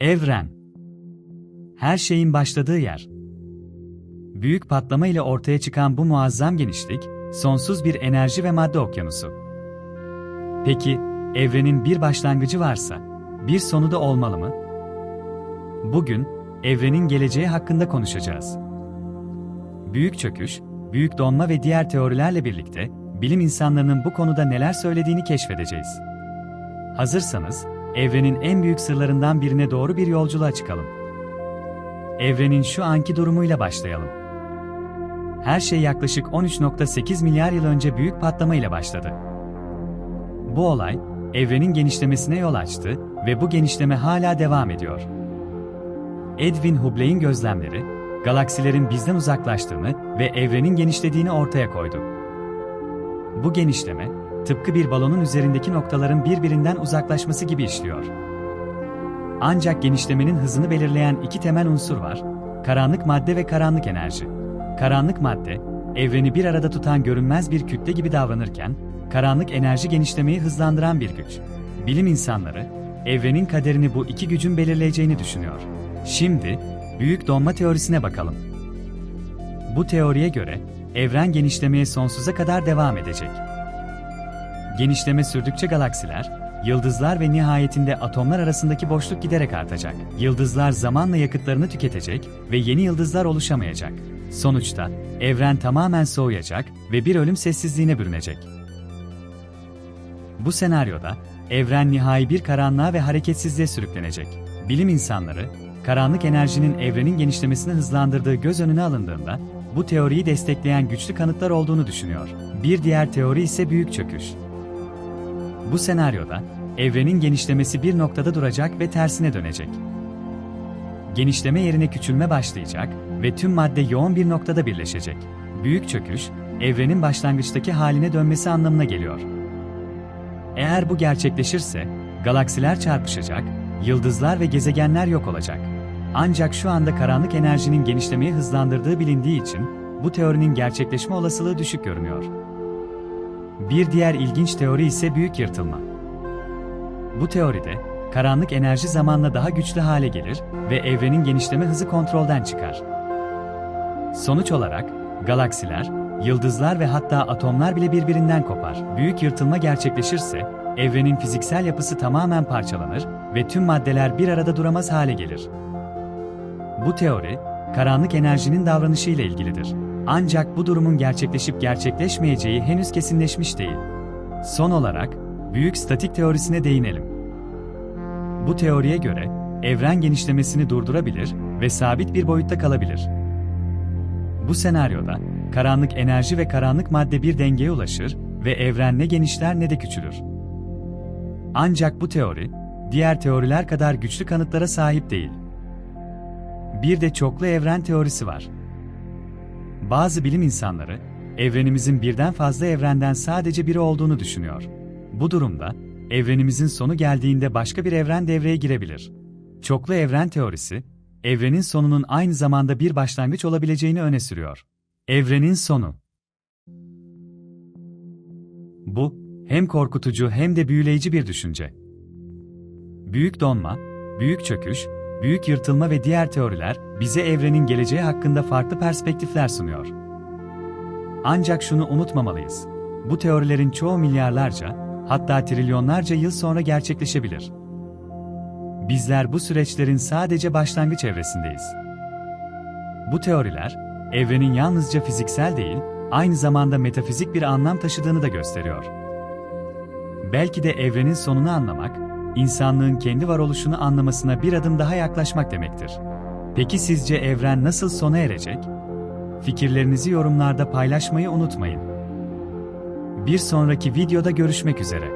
Evren. Her şeyin başladığı yer. Büyük patlama ile ortaya çıkan bu muazzam genişlik, sonsuz bir enerji ve madde okyanusu. Peki, evrenin bir başlangıcı varsa, bir sonu da olmalı mı? Bugün, evrenin geleceği hakkında konuşacağız. Büyük çöküş, büyük donma ve diğer teorilerle birlikte, bilim insanlarının bu konuda neler söylediğini keşfedeceğiz. Hazırsanız, evrenin en büyük sırlarından birine doğru bir yolculuğa çıkalım. Evrenin şu anki durumuyla başlayalım. Her şey yaklaşık 13.8 milyar yıl önce büyük patlama ile başladı. Bu olay, evrenin genişlemesine yol açtı ve bu genişleme hala devam ediyor. Edwin Hubble'in gözlemleri, galaksilerin bizden uzaklaştığını ve evrenin genişlediğini ortaya koydu. Bu genişleme, tıpkı bir balonun üzerindeki noktaların birbirinden uzaklaşması gibi işliyor. Ancak genişlemenin hızını belirleyen iki temel unsur var, karanlık madde ve karanlık enerji. Karanlık madde, evreni bir arada tutan görünmez bir kütle gibi davranırken, karanlık enerji genişlemeyi hızlandıran bir güç. Bilim insanları, evrenin kaderini bu iki gücün belirleyeceğini düşünüyor. Şimdi, büyük donma teorisine bakalım. Bu teoriye göre, evren genişlemeye sonsuza kadar devam edecek. Genişleme sürdükçe galaksiler, yıldızlar ve nihayetinde atomlar arasındaki boşluk giderek artacak. Yıldızlar zamanla yakıtlarını tüketecek ve yeni yıldızlar oluşamayacak. Sonuçta evren tamamen soğuyacak ve bir ölüm sessizliğine bürünecek. Bu senaryoda evren nihai bir karanlığa ve hareketsizliğe sürüklenecek. Bilim insanları, karanlık enerjinin evrenin genişlemesini hızlandırdığı göz önüne alındığında bu teoriyi destekleyen güçlü kanıtlar olduğunu düşünüyor. Bir diğer teori ise büyük çöküş. Bu senaryoda evrenin genişlemesi bir noktada duracak ve tersine dönecek. Genişleme yerine küçülme başlayacak ve tüm madde yoğun bir noktada birleşecek. Büyük çöküş, evrenin başlangıçtaki haline dönmesi anlamına geliyor. Eğer bu gerçekleşirse, galaksiler çarpışacak, yıldızlar ve gezegenler yok olacak. Ancak şu anda karanlık enerjinin genişlemeyi hızlandırdığı bilindiği için bu teorinin gerçekleşme olasılığı düşük görünüyor. Bir diğer ilginç teori ise büyük yırtılma. Bu teoride karanlık enerji zamanla daha güçlü hale gelir ve evrenin genişleme hızı kontrolden çıkar. Sonuç olarak galaksiler, yıldızlar ve hatta atomlar bile birbirinden kopar. Büyük yırtılma gerçekleşirse evrenin fiziksel yapısı tamamen parçalanır ve tüm maddeler bir arada duramaz hale gelir. Bu teori, karanlık enerjinin davranışıyla ilgilidir. Ancak bu durumun gerçekleşip gerçekleşmeyeceği henüz kesinleşmiş değil. Son olarak, büyük statik teorisine değinelim. Bu teoriye göre, evren genişlemesini durdurabilir ve sabit bir boyutta kalabilir. Bu senaryoda, karanlık enerji ve karanlık madde bir dengeye ulaşır ve evren ne genişler ne de küçülür. Ancak bu teori, diğer teoriler kadar güçlü kanıtlara sahip değil. Bir de çoklu evren teorisi var. Bazı bilim insanları, evrenimizin birden fazla evrenden sadece biri olduğunu düşünüyor. Bu durumda, evrenimizin sonu geldiğinde başka bir evren devreye girebilir. Çoklu evren teorisi, evrenin sonunun aynı zamanda bir başlangıç olabileceğini öne sürüyor. Evrenin sonu. Bu, hem korkutucu hem de büyüleyici bir düşünce. Büyük donma, büyük çöküş, büyük yırtılma ve diğer teoriler bize evrenin geleceği hakkında farklı perspektifler sunuyor. Ancak şunu unutmamalıyız. Bu teorilerin çoğu milyarlarca, hatta trilyonlarca yıl sonra gerçekleşebilir. Bizler bu süreçlerin sadece başlangıç evresindeyiz. Bu teoriler, evrenin yalnızca fiziksel değil, aynı zamanda metafizik bir anlam taşıdığını da gösteriyor. Belki de evrenin sonunu anlamak, insanlığın kendi varoluşunu anlamasına bir adım daha yaklaşmak demektir. Peki sizce evren nasıl sona erecek? Fikirlerinizi yorumlarda paylaşmayı unutmayın. Bir sonraki videoda görüşmek üzere.